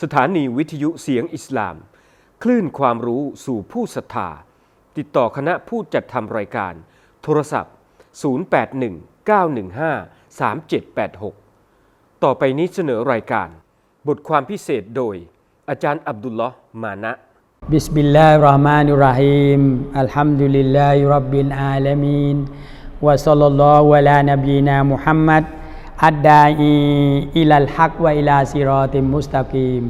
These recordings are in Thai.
สถานีวิทยุเสียงอิสลาม คลื่นความรู้สู่ผู้ศรัทธา ติดต่อคณะผู้จัดทำรายการ โทรศัพท์ 0819153786 ต่อไปนี้เสนอรายการ บทความพิเศษโดย อาจารย์อับดุลลอฮ์มานะ بسم الله الرحمن الرحيم الحمد لله رب العالمين وصلى الله على نبينا محمد อัดดาอีอิลัลฮักวะอิลาซิรอติมุสตากีม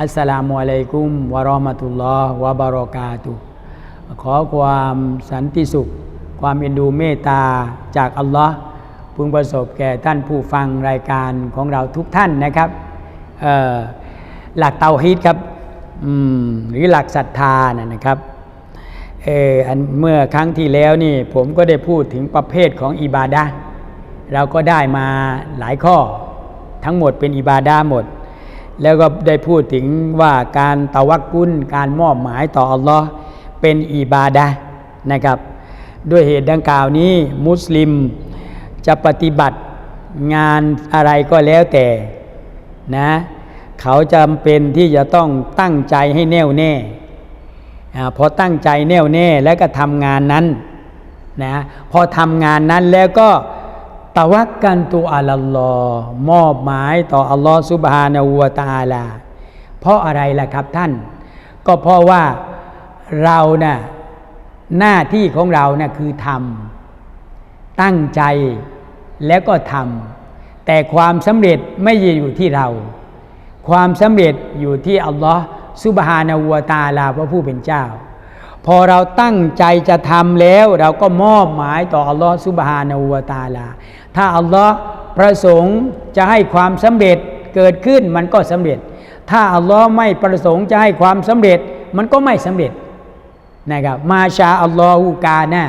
อัสสลามุอะลัยกุมวะรอมะตุลลอฮ์วะบารอกาตุขอความสันติสุข ความเอ็นดูเมตตาจากอัลลอฮ์พึงประสบแก่ท่านผู้ฟังรายการของเราทุกท่านนะครับ หลักเตาฮีตครับหรือหลักศรัทธานะครับเออเมื่อครั้งที่แล้วนี่ผมก็ได้พูดถึงประเภทของอิบาดา เราก็ได้มาหลายข้อทั้งหมดเป็นอิบาดะห์หมด แล้วก็ได้พูดถึงว่าการตะวักกุนการมอบหมายต่ออัลลอฮ์เป็นอิบาดะห์นะครับ ด้วยเหตุดังกล่าวนี้มุสลิมจะปฏิบัติงานอะไรก็แล้วแต่นะเขาจำเป็นที่จะต้องตั้งใจให้แน่วแน่อาพอตั้งใจแน่วแน่แล้วก็ทำงานนั้นนะพอทำงานนั้นแล้วก็ ตะวักกันตุอัลลอฮ์มอบหมายต่ออัลลอฮ์ซุบฮานาอูวะตาลา เพราะอะไรล่ะครับท่าน ก็เพราะว่าเรานะ่ะหน้าที่ของเรานะ่ะคือทำตั้งใจแล้วก็ทำแต่ความสำเร็จไม่ได้อยู่ที่เรา ความสำเร็จอยู่ที่อัลลอฮ์ซุบฮานาอูวะตาลาพระผู้เป็นเจ้า พอเราตั้งใจจะทำแล้ว เราก็มอบหมายต่ออัลลอฮ์ซุบฮานาอูวตาลา ถ้าอัลลอฮ์ประสงค์จะให้ความสำเร็จเกิดขึ้นมันก็สำเร็จ ถ้าอัลลอฮ์ไม่ประสงค์จะให้ความสำเร็จมันก็ไม่สำเร็จนะครับมาชาอัลลอฮูกานะ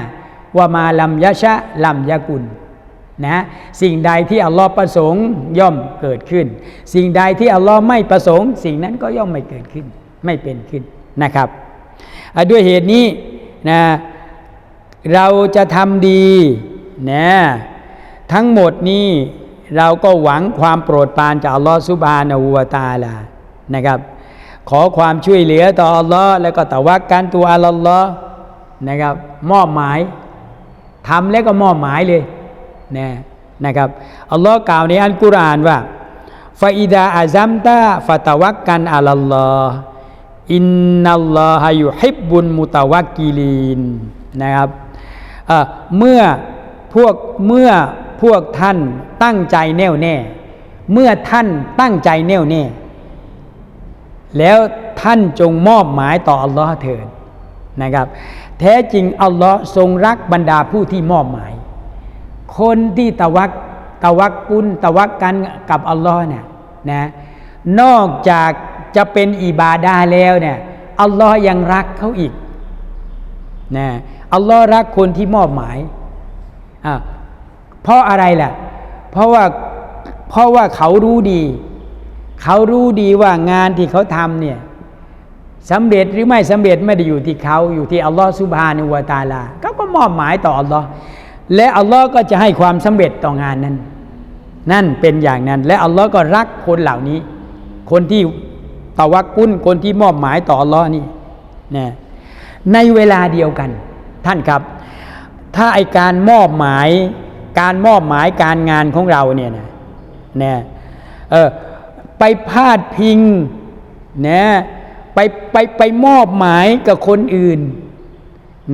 ว่ามาลัมยะชะลัมยะกุลนะสิ่งใดที่อัลลอฮ์ประสงค์ย่อมเกิดขึ้น สิ่งใดที่อัลลอฮ์ไม่ประสงค์ สิ่งนั้นก็ย่อมไม่เกิดขึ้น ไม่เป็นขึ้นนะครับ ด้วยเหตุนี้นะเราจะทำดีนะทั้งหมดนี้เราก็หวังความโปรดปรานจากอัลลอฮ์ซุบฮานะฮูวะตาลานะครับ ขอความช่วยเหลือต่ออัลลอฮ์แล้วก็ตะวักกันตัวอัลลอฮ์นะครับ มอบหมายทำแล้วก็มอบหมายเลยนะนะครับอัลลอฮ์กล่าวในอัลกุรอานว่าฟาอิดาอาซัมตาฟาตะวักกันอัลลอฮ์ อินนัลลอฮะยุฮิบบุนมุตะวักกิลีนนะครับเมื่อพวกเมื่อพวกท่านตั้งใจแน่วแน่ เมื่อท่านตั้งใจแน่วแน่ แล้วท่านจงมอบหมายต่ออัลลอฮ์เถิดนะครับ แท้จริงอัลลอฮ์ทรงรักบรรดาผู้ที่มอบหมาย คนที่ตะวักตะวักกุนตะวักกันกับอัลลอฮ์เนี่ยนะนอกจาก จะเป็นอิบาดาแล้วเนี่ยอัลลอฮ์ยังรักเขาอีกนะอัลลอฮ์รักคนที่มอบหมายอ่าเพราะอะไรล่ะ เพราะว่าเพราะว่าเขารู้ดี เขารู้ดีว่างานที่เขาทำเนี่ยสำเร็จหรือไม่สำเร็จไม่ได้อยู่ที่เขาอยู่ที่อัลลอฮ์ซุบฮานุวาตาลาเขาก็มอบหมายต่ออัลลอฮ์และอัลลอฮ์ก็จะให้ความสำเร็จต่องานนั้น นั่นเป็นอย่างนั้น และอัลลอฮ์ก็รักคนเหล่านี้ คนที่ ตะวักกุนคนที่มอบหมายต่ออัลลอฮ์นี่นะในเวลาเดียวกัน ท่านครับ ถ้าไอการมอบหมาย การมอบหมายการงานของเราเนี่ยนะนะเออไปพาดพิงนะไปไปไปมอบหมายกับคนอื่น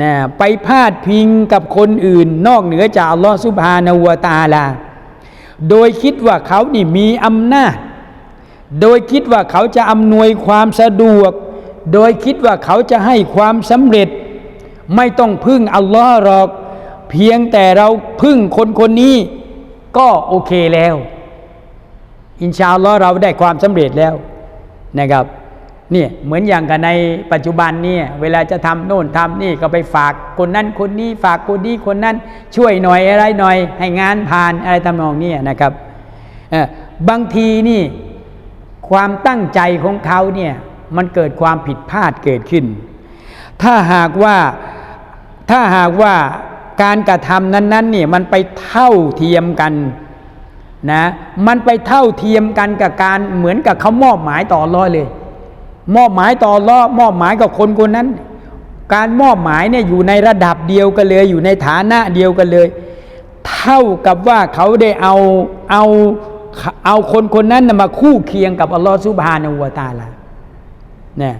นะไปพาดพิงกับคนอื่น นอกเหนือจากอัลลอฮฺสุบฮานาวตาลา โดยคิดว่าเขานี่มีอำนาจ โดยคิดว่าเขาจะอำนวยความสะดวก โดยคิดว่าเขาจะให้ความสำเร็จ ไม่ต้องพึ่งอัลลอฮ์หรอก เพียงแต่เราพึ่งคนคนนี้ ก็โอเคแล้ว อินชาอัลลอฮ์เราได้ความสำเร็จแล้วนะครับเนี่ยเหมือนอย่างกับในปัจจุบันเนี่ยเวลาจะทำโน่นทำนี่ก็ไปฝากคนนั้นคนนี้ฝากคนนี้คนนั้น ช่วยหน่อยอะไรหน่อย ให้งานผ่านอะไรทำนองนี้นะครับบางทีนี่ ความตั้งใจของเขาเนี่ยมันเกิดความผิดพลาดเกิดขึ้น ถ้าหากว่าถ้าหากว่าการกระทำนั้นๆเนี่ยมันไปเท่าเทียมกันนะมันไปเท่าเทียมกันกับการเหมือนกับเขามอบหมายต่ออัลเลอเลย มอบหมายต่ออัลเลอมอบหมายกับคนคนนั้น การมอบหมายเนี่ยอยู่ในระดับเดียวกันเลย อยู่ในฐานะเดียวกันเลย เท่ากับว่าเขาได้เอาเอา เอาคนคนนั้นมาคู่เคียงกับอัลลอฮ์ซุบฮานะวตาลาเนี่ย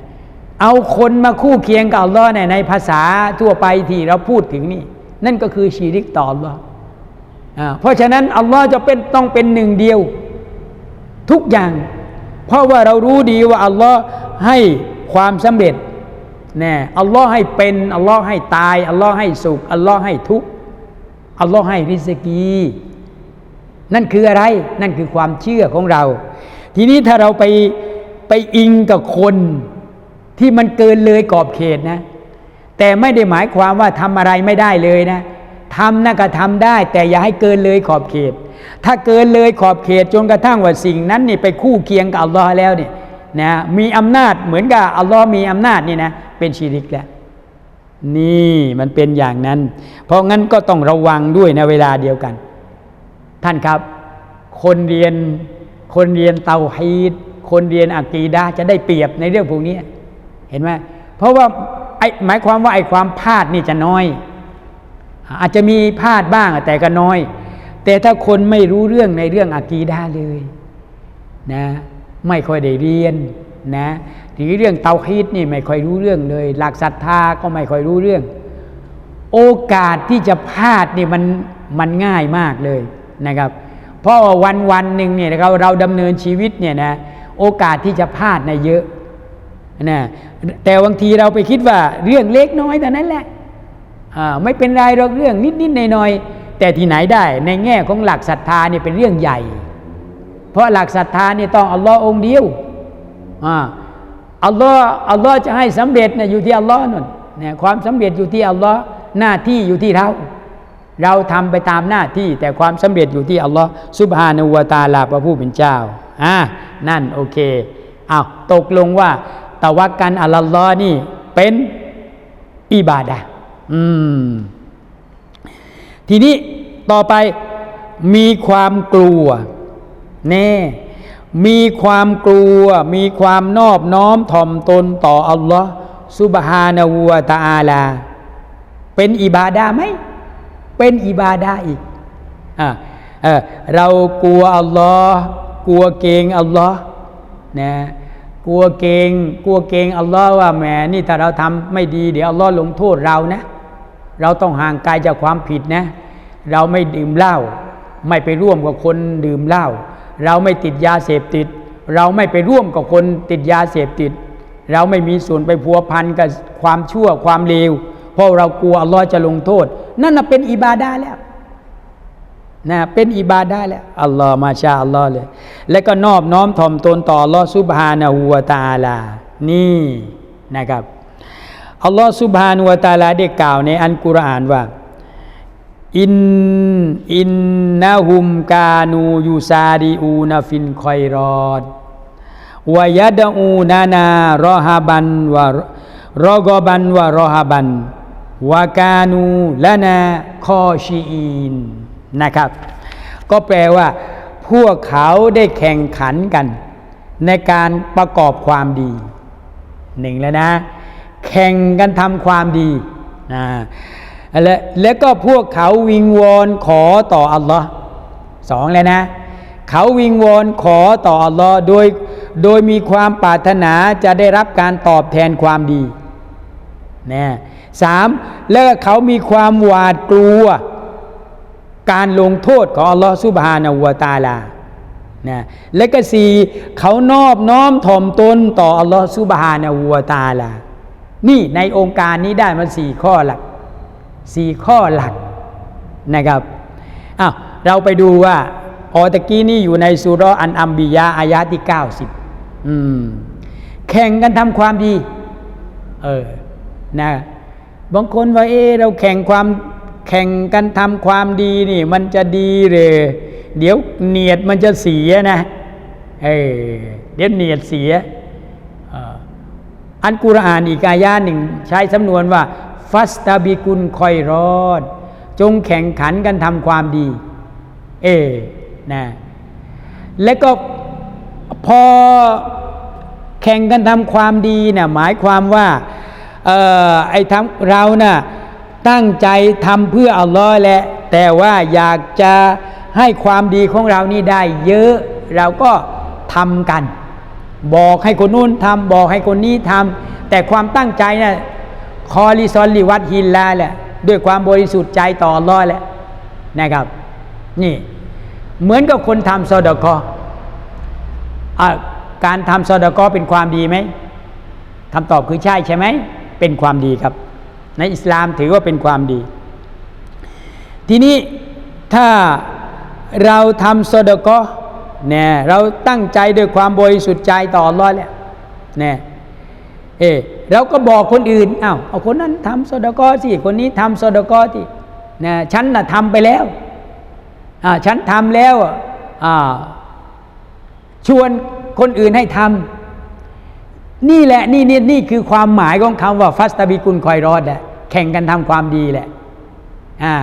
เอาคนมาคู่เคียงกับอัลลอฮ์เนี่ยในภาษาทั่วไปที่เราพูดถึงนี่ นั่นก็คือชีริกต่ออัลลอฮ์เพราะฉะนั้นอัลลอฮ์จะเป็นต้องเป็นหนึ่งเดียว ทุกอย่าง เพราะว่าเรารู้ดีว่าอัลลอฮ์ให้ความสำเร็จแน่อัลลอฮ์ให้เป็นอัลลอฮ์ให้ตายอัลลอฮ์ให้สุขอัลลอฮ์ให้ทุกข์อัลลอฮ์ให้ริสกี นั่นคืออะไรนั่นคือความเชื่อของเรา ทีนี้ถ้าเราไปไปอิงกับคนที่มันเกินเลยกรอบเขตนะ แต่ไม่ได้หมายความว่าทำอะไรไม่ได้เลยนะทำนะก็ทำได้ แต่อย่าให้เกินเลยขอบเขต ถ้าเกินเลยขอบเขตจนกระทั่งว่าสิ่งนั้นนี่ไปคู่เคียงกับอัลลอฮ์แล้วเนี่ยนะมีอำนาจเหมือนกับอัลลอฮ์มีอำนาจนี่นะเป็นชีริกแล้วนี่มันเป็นอย่างนั้น เพราะงั้นก็ต้องระวังด้วยในเวลาเดียวกัน ท่านครับ คนเรียนคนเรียนเตาฮีดคนเรียนอากีดาจะได้เปรียบในเรื่องพวกนี้เห็นไหมเพราะว่าไอหมายความว่าไอความพลาดนี่จะน้อย อาจจะมีพลาดบ้างแต่ก็น้อย แต่ถ้าคนไม่รู้เรื่องในเรื่องอากีดาเลยนะไม่ค่อยได้เรียนนะทีนี้เรื่องเตาฮีดนี่ไม่ค่อยรู้เรื่องเลย หลักศรัทธาก็ไม่ค่อยรู้เรื่อง โอกาสที่จะพลาดนี่มันมันง่ายมากเลย นะครับ เพราะว่าวันวันหนึ่งเนี่ยเราเราดำเนินชีวิตเนี่ยนะโอกาสที่จะพลาดนะเยอะนะแต่บางทีเราไปคิดว่าเรื่องเล็กน้อยแต่นั้นแหละอ่าไม่เป็นไรหรอกเรื่องนิดนิดหน่อยหน่อยแต่ที่ไหนได้ในแง่ของหลักศรัทธาเนี่ยเป็นเรื่องใหญ่ เพราะหลักศรัทธานี่ต้องอัลลอฮ์องเดียวอ่าอัลลอฮ์อัลลอฮ์จะให้สำเร็จเนี่ยอยู่ที่อัลลอฮ์นั่นเนี่ยความสำเร็จอยู่ที่อัลลอฮ์หน้าที่อยู่ที่เรา เราทำไปตามหน้าที่แต่ความสำเร็จอยู่ที่อัลลอฮ์ซุบฮานาอูวะตะอาลาพระผู้เป็นเจ้าอ่านั่นโอเคอ้าวตกลงว่าตะวักกันอัลลอฮ์นี่เป็นอิบาดะอืมทีนี้ต่อไปมีความกลัวแน่มีความกลัว มีความนอบน้อมถ่อมตนต่ออัลลอฮ์ซุบฮานาหูวตะอาลา เป็นอิบาดาไหม เป็นอิบาดาอีกอ่าเออเรากลัวอัลลอฮ์กลัวเกงอัลลอฮ์นะกลัวเกงกลัวเกงอัลลอฮ์ว่าแหมนี่ถ้าเราทำไม่ดีเดี๋ยวอัลลอฮ์ลงโทษเรานะ เราต้องห่างไกลจากความผิดนะ เราไม่ดื่มเหล้าไม่ไปร่วมกับคนดื่มเหล้าเราไม่ติดยาเสพติด เราไม่ไปร่วมกับคนติดยาเสพติด เราไม่มีส่วนไปพัวพันกับความชั่วความเลวเพราะเรากลัวอัลลอฮ์จะลงโทษ นั่นเป็นอิบาดาแล้วนะเป็นอิบาดาแล้วอัลลอฮ์มาชาอัลลอฮ์เลย แล้วก็นอบน้อมถ่อมตนต่ออัลลอฮ์ซุบฮานะฮูวะตาลา นี่นะครับอัลลอฮ์ซุบฮานะฮูวะตาลาได้กล่าวในอันกุรอานว่าอินอินนะฮุมกานูยูซาดิอูนฟินคอยรอดวายดอูนานารอฮาบันวารอกบันวารอฮาบัน วากานูละนาคอชีอีนนะครับ ก็แปลว่า พวกเขาได้แข่งขันกัน ในการประกอบความดีหนึ่งแล้วนะ แข่งกันทำความดีนะและแล้วก็พวกเขาวิงวอนขอต่ออัลลอฮ์สองเลยนะ เขาวิงวอนขอต่ออัลลอฮ์โดยโดยมีความปรารถนาจะได้รับการตอบแทนความดีนะ สามแล้วเขามีความหวาดกลัว การลงโทษของอัลลอฮ์ซุบฮานะฮูวตาลานะและก็สี่เขานอบน้อมถ่อมตนต่ออัลลอฮ์ซุบฮานะฮูวตาลา นี่ในองค์การนี้ได้มาสี่ข้อหลักสี่ข้อหลักนะครับอ้าวเราไปดูว่าออตะกี้นี่อยู่ในสุรอันอัมบิยาอายะที่ 90 อืม แข่งกันทำความดี เออ นะ บางคนว่าเออเราแข่งความแข่งกันทำความดีนี่ มันจะดีเลยเดี๋ยวเนียดมันจะเสียนะเออเดี๋ยวเนียดเสียอันกุรอานอีกอายาหนึ่งใช้สำนวนว่า ฟัสตาบิกุลคอยรอด จงแข่งขันกันทำความดี เอนะและก็พอแข่งกันทำความดีนะ่ะหมายความว่า เออไอ้ทำเราน่ะตั้งใจทำเพื่ออัลลอฮ์แหละแต่ว่าอยากจะให้ความดีของเรานี่ได้เยอะเราก็ทำกัน บอกให้คนนู้นทำบอกให้คนนี้ทำแต่ความตั้งใจนะ่ะคอลิซอนลิวัตฮินลาแหละด้วยความบริสุทธิ์ใจต่ออัลลอฮ์แหละนะครับ นี่ เหมือนกับคนทำซอดกออะการทำซอดกอเป็นความดีไหมคำตอบคือใช่ใช่ไหม เป็นความดีครับ ในอิสลามถือว่าเป็นความดี ทีนี้ถ้าเราทำซดกอเนี่ยเราตั้งใจด้วยความบริสุทธิ์ใจต่ออัลลอฮ์แล้วเนี่ยเออเราก็บอกคนอื่นอ้าวเอาคนนั้นทำซดกอสิคนนี้ทำซดกอสินะฉันน่ะทำไปแล้วอ่าฉันทำแล้วอ่าชวนคนอื่นให้ทำ นี่แหละนี่นี่นี่คือความหมายของคำว่าฟัสตาบิกุลคอยรอดอะแข่งกันทำความดีแหละอ่า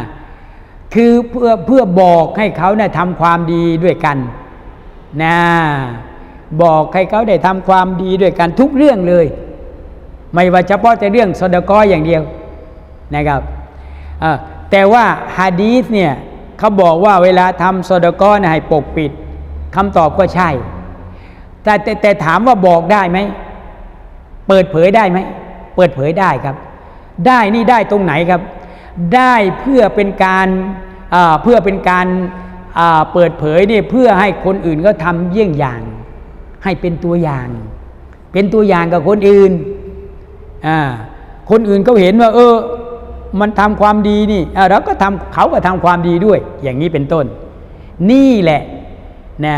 คือเพื่อเพื่อบอกให้เขาเนี่ยทำความดีด้วยกันนะบอกให้เขาได้ทำความดีด้วยกันทุกเรื่องเลย ไม่ว่าเฉพาะแต่เรื่องสดกออย่างเดียวนะครับแต่ว่าฮะดีษเนี่ยเขาบอกว่าเวลาทำสดกอนะให้ปกปิดคำตอบก็ใช่ แต่แต่ถามว่าบอกได้ไหม เปิดเผยได้ไหม เปิดเผยได้ครับ ได้นี่ได้ตรงไหนครับ ได้เพื่อเป็นการาเพื่อเป็นการาเปิดเผยนี่เพื่อให้คนอื่นก็ทำเยี่ยงอย่าง ให้เป็นตัวอย่าง เป็นตัวอย่างกับคนอื่น คนอื่นเขาเห็นว่า เออ มันทำความดีนี่เราก็ทำเขาก็ทำความดีด้วย อย่างนี้เป็นต้น นี่แหละนะ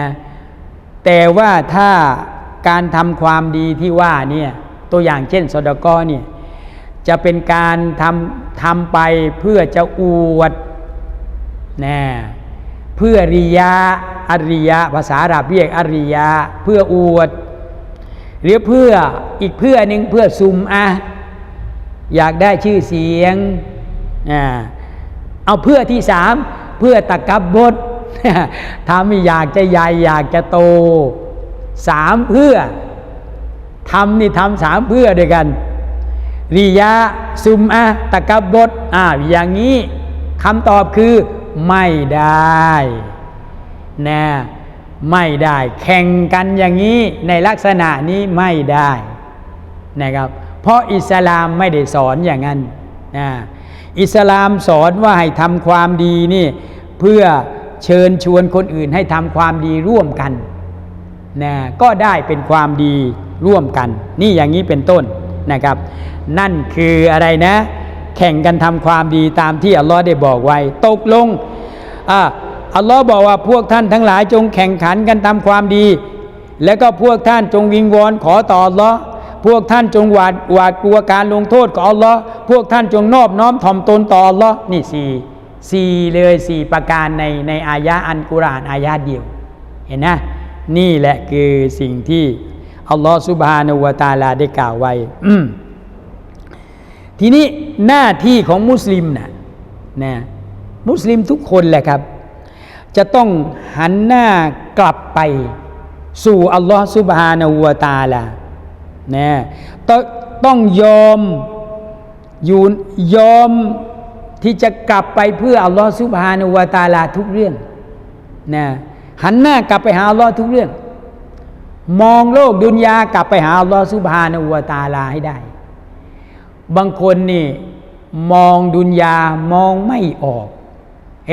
แต่ว่าถ้าการทำความดีที่ว่าเนี่ย ตัวอย่างเช่นสดกอเนี่ยจะเป็นการทำทำไปเพื่อจะอวดนะเพื่อริยาอริยะภาษาอาหรับเรียกอริยะเพื่ออวด หรือเพื่ออีกเพื่อหนึ่งเพื่อซุมอะอยากได้ชื่อเสียงอ่าเอาเพื่อที่สามเพื่อตะกับบดทำให้อยากจะใหญ่อยากจะโตสามเพื่อ ทำนี่ทำสามเพื่อด้วยกัน ริยาซุมอะตะกับบดอ่าอย่างนี้คำตอบคือไม่ได้นะไม่ได้แข่งกันอย่างนี้ในลักษณะนี้ไม่ได้นะครับ เพราะอิสลามไม่ได้สอนอย่างนั้นนะอิสลามสอนว่าให้ทำความดีนี่เพื่อเชิญชวนคนอื่นให้ทำความดีร่วมกัน นะก็ได้เป็นความดีร่วมกัน นี่อย่างนี้เป็นต้นนะครับ นั่นคืออะไรนะ แข่งกันทำความดีตามที่อัลลอฮ์ได้บอกไว้ ตกลงอัลลอฮ์บอกว่าพวกท่านทั้งหลายจงแข่งขันกันทำความดี แล้วก็พวกท่านจงวิงวอนขอต่ออัลลอฮ์พวกท่านจงหวาดหวาดกลัวการลงโทษของอัลลอฮ์พวกท่านจงนอบน้อมถ่อมตนต่ออัลลอฮ์นี่สี่สี่เลยสี่ประการในในอายะอันกุรานอายะเดียว เห็นนะ นี่แหละคือสิ่งที่อัลลอฮ์สุบฮานาอูวะตาลาได้กล่าวไว้ทีนี้หน้าที่ของมุสลิมนะนะมุสลิมทุกคนแหละครับ จะต้องหันหน้ากลับไป สู่อัลลอฮ์ซุบฮานาหูวะตาลานะต้องต้องยอมอยู่ยอมที่จะกลับไปเพื่ออัลลอฮ์ซุบฮานาหูวะตาลาทุกเรื่องนะ หันหน้ากลับไปหาอัลลอฮ์ทุกเรื่อง มองโลกดุนยากลับไปหาอัลลอฮ์ซุบฮานาวตาลาให้ได้ บางคนนี่มองดุนยามองไม่ออก เอ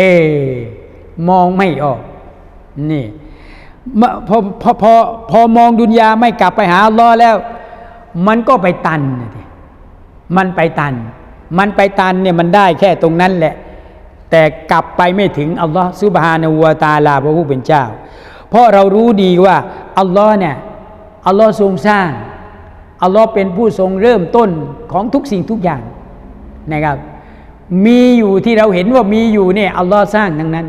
มองไม่ออก นี่พอพอพอพอมองดุนยาไม่กลับไปหาอัลลอฮ์แล้ว มันก็ไปตัน มันไปตัน มันไปตันเนี่ยมันได้แค่ตรงนั้นแหละ แต่กลับไปไม่ถึงอัลลอฮ์ซุบฮานาอูวตาลาพระผู้เป็นเจ้า เพราะเรารู้ดีว่าอัลลอฮ์เนี่ยอัลลอฮ์ทรงสร้างอัลลอฮ์เป็นผู้ทรงเริ่มต้นของทุกสิ่งทุกอย่างนะครับ มีอยู่ที่เราเห็นว่ามีอยู่เนี่ยอัลลอฮ์สร้างทั้งนั้น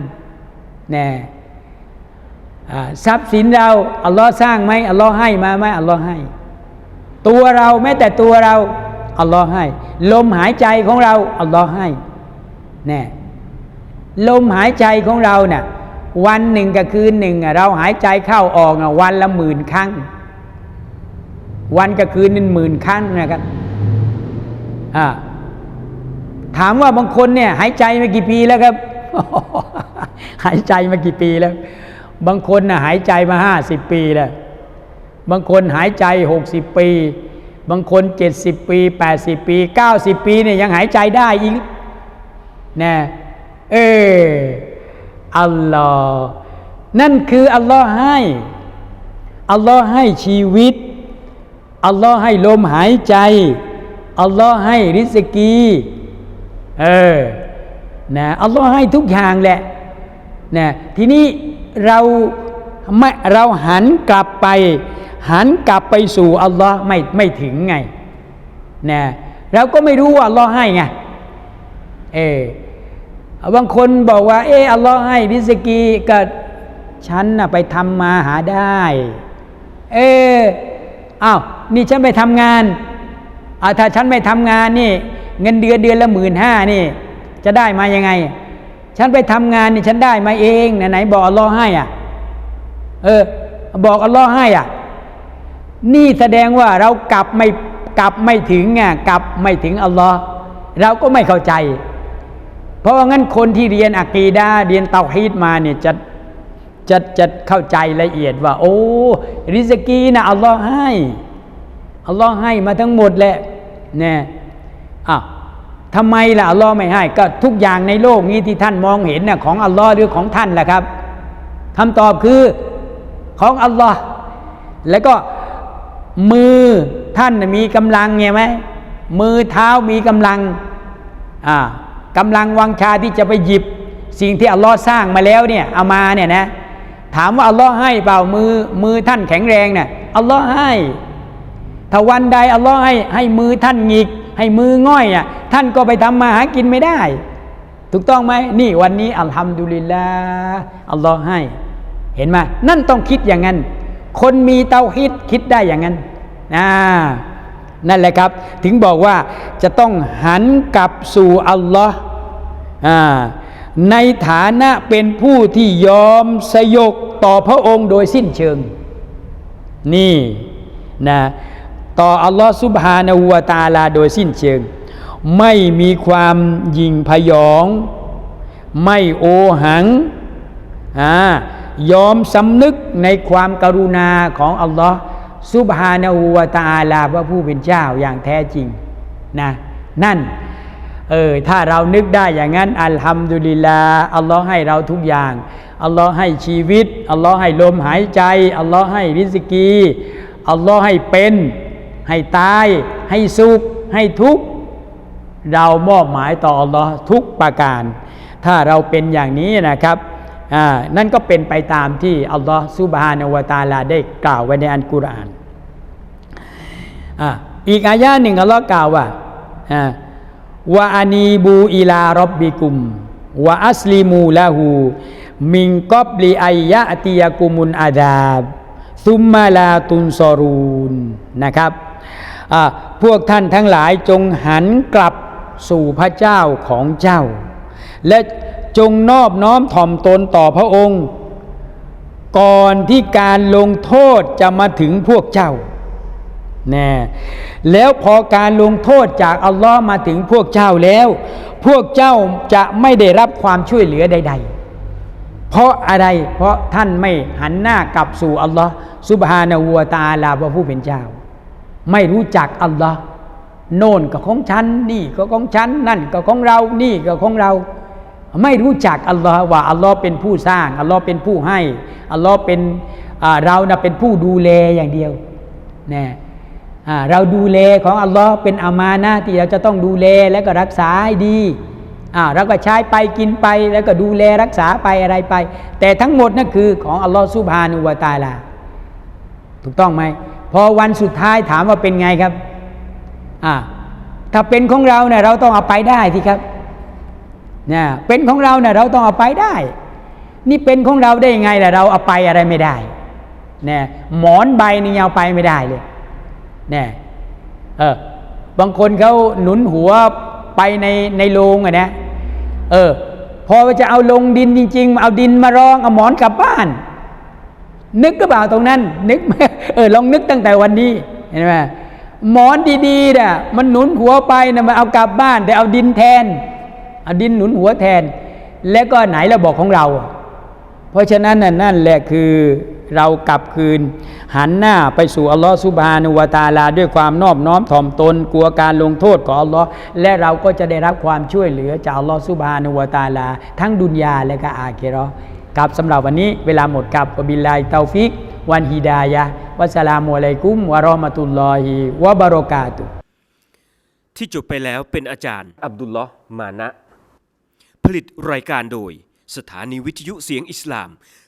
นะทรัพย์สินเราอัลลอฮ์สร้างไหมอัลลอฮ์ให้มาไหมอัลลอฮ์ให้ ตัวเราแม้แต่ตัวเราอัลลอฮ์ให้ ลมหายใจของเราอัลลอฮ์ให้แน่ ลมหายใจของเราเนี่ยวันหนึ่งกับคืนหนึ่งเราหายใจเข้าออกวันละหมื่นครั้ง วันกับคืนนึงหมื่นครั้งนะครับถามว่าบางคนเนี่ยหายใจมากี่ปีแล้วครับ หายใจมากี่ปีแล้ว บางคนน่ะหายใจมาห้าสิบปีแล้ว บางคนหายใจหกสิบปี บางคนเจ็ดสิบปีแปดสิบปีเก้าสิบปีเนี่ยยังหายใจได้อีกนะ เอออัลลอฮ์นั่นคืออัลลอฮ์ให้อัลลอฮ์ให้ชีวิตอัลลอฮ์ให้ลมหายใจอัลลอฮ์ให้ริสกีเออนะอัลลอฮ์ให้ทุกอย่างแหละนะทีนี้เราไม่เราหันกลับไป หันกลับไปสู่อัลลอฮ์ไม่ไม่ถึงไงนะเราก็ไม่รู้ว่าอัลลอฮ์ให้ไงเออ บางคนบอกว่า เอออัลลอฮ์ให้ริสกีก็ฉันน่ะไปทำมาหาได้ เอออ้าวนี่ฉันไปทำงานอาถ้าฉันไม่ทำงานนี่ เงินเดือนเดือนละหมื่นห้านี่ จะได้มายังไง ฉันไปทำงานนี่ฉันได้มาเองไหนไหนบอกอัลลอฮ์ให้อะ เออ บอกอัลลอฮ์ให้อะ นี่แสดงว่าเรากลับไม่กลับไม่ถึงไงกลับไม่ถึงอัลลอฮ์เราก็ไม่เข้าใจ เพราะว่างั้นคนที่เรียนอะกีดาเรียนเตาฮีดมาเนี่ยจะจะจะเข้าใจละเอียดว่า โอ้ริสกีนะอัลลอฮ์ให้อัลลอฮ์ให้มาทั้งหมดแหละเนี่ยอ้าวทำไมล่ะอัลลอฮ์ไม่ให้ ก็ทุกอย่างในโลกนี้ที่ท่านมองเห็นน่ะของอัลลอฮ์หรือของท่านแหละครับคำตอบคือของอัลลอฮ์แล้วก็มือท่านมีกำลังไงไหมมือเท้ามีกำลังอ่า กำลังวังชาที่จะไปหยิบ สิ่งที่อัลลอฮ์สร้างมาแล้วเนี่ยเอามาเนี่ยนะถามว่าอัลลอฮ์ให้เปล่ามือมือท่านแข็งแรงเนี่ยอัลลอฮ์ให้ถ้าวันใดอัลลอฮ์ให้ให้มือท่านหงิก ให้มือง่อยอะท่านก็ไปทำมาหากินไม่ได้ ถูกต้องไหมนี่วันนี้อัลฮัมดุลิลลาห์อัลลอฮ์ให้เห็นไหมนั่นต้องคิดอย่างนั้น คนมีเตาฮิดคิดได้อย่างนั้นนะนั่นแหละครับ ถึงบอกว่าจะต้องหันกลับสู่อัลลอฮ์ ในฐานะเป็นผู้ที่ยอมสยบต่อพระองค์โดยสิ้นเชิง นี่นะต่ออัลลอฮ์ซุบฮานาหูวตาลาโดยสิ้นเชิง ไม่มีความยิงพยอง ไม่โอหังอยอมสำนึกในความกรุณาของอัลลอฮ์ซุบฮานาหูวตาลาพระผู้เป็นเจ้าอย่างแท้จริงนะนั่น เออถ้าเรานึกได้อย่างนั้นอัลฮัมดุลิลลาอัลลอฮ์ให้เราทุกอย่างอัลลอฮ์ให้ชีวิตอัลลอฮ์ให้ลมหายใจอัลลอฮ์ให้ริสกีอัลลอฮ์ให้เป็น ให้ตาย ให้สุข ให้ทุกข์เรามอบหมายต่ออัลลอฮ์ทุกประการ ถ้าเราเป็นอย่างนี้นะครับอ่านั่นก็เป็นไปตามที่อัลลอฮ์ซุบฮานาวะตาลาได้กล่าวไว้ในอันกุรอานอ่าอีกอายะหนึ่งอัลลอฮ์กล่าวว่าอ่า วะอานีบูอิลารอบบิกุมวะอัสลิมูละหูมิงกอบลีไอยะติยากุมุนอาดาบซุมมาลาตุนซอรูนนะครับพวกท่านทั้งหลายจงหันกลับสู่พระเจ้าของเจ้า และจงนอบน้อมถ่อมตนต่อพระองค์ ก่อนที่การลงโทษจะมาถึงพวกเจ้า แน่แล้วพอการลงโทษจากอัลลอฮ์มาถึงพวกเจ้าแล้ว พวกเจ้าจะไม่ได้รับความช่วยเหลือใด ๆ เพราะอะไรเพราะท่านไม่หันหน้ากลับสู่อัลลอฮ์ซุบฮานาหูวตาอาลาพระผู้เป็นเจ้า ไม่รู้จักอัลลอฮ์โน่นก็ของฉันนี่ก็ของฉันนั่นก็ของเรานี่ก็ของเรา ไม่รู้จักอัลลอฮ์ว่าอัลลอฮ์เป็นผู้สร้างอัลลอฮ์เป็นผู้ให้อัลลอฮ์เป็นเรานะเป็นผู้ดูแลอย่างเดียวน่อ่ เราดูแลของอัลลอฮ์เป็นอามานะที่เราจะต้องดูแลและก็รักษาให้ดีเราก็ใช้ไปกินไปแล้วก็ดูแลรักษาไปอะไรไป แต่ทั้งหมดนั่นคือของอัลลอฮ์ซุบฮานุวะตาลาถูกต้องไหมพอวันสุดท้ายถามว่าเป็นไงครับอ่าถ้าเป็นของเราเนี่ยเราต้องเอาไปได้สิครับเนี่ยเป็นของเราเนี่ยเราต้องเอาไปได้ นี่เป็นของเราได้ยังไงล่ะเราเอาไปอะไรไม่ได้เนี่ยหมอนใบนี่เอาไปไม่ได้เลย เนี่ยเออบางคนเขาหนุนหัวไปในในโรงอะนะเออพอจะเอาลงดินจริงๆ เอาดินมารองเอาหมอนกลับบ้าน นึกก็เปล่าตรงนั้น นึกเออลองนึกตั้งแต่วันนี้เห็นไหมหมอนดีๆน่ะมันหนุนหัวไปนะมันเอากลับบ้าน แต่เอาดินแทน เอาดินหนุนหัวแทน แล้วก็ไหนระบอกของเรา เพราะฉะนั้นนั่นแหละคือ เรากลับคืน หันหน้าไปสู่อัลลอฮฺสุบฮานุวาตาลา ด้วยความนอบน้อมถ่อมตน กลัวการลงโทษของอัลลอฮ์และเราก็จะได้รับความช่วยเหลือจากอัลลอฮฺสุบฮานุวาตาลา ทั้งดุนยาและก็อาเคเราะห์กับสำหรับวันนี้เวลาหมดกับวะบิลลาฮิเตาฟิก วันฮิดายะห์วัสสลามุอะลัยกุมวะเราะห์มะตุลลอฮิวะบะเราะกาตุฮ์ที่จบไปแล้วเป็นอาจารย์อับดุลลอฮ์มานะ ผลิตรายการโดยสถานีวิทยุเสียงอิสลาม